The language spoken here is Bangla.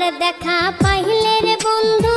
তোমার দেখা পাইলে রে বন্ধু।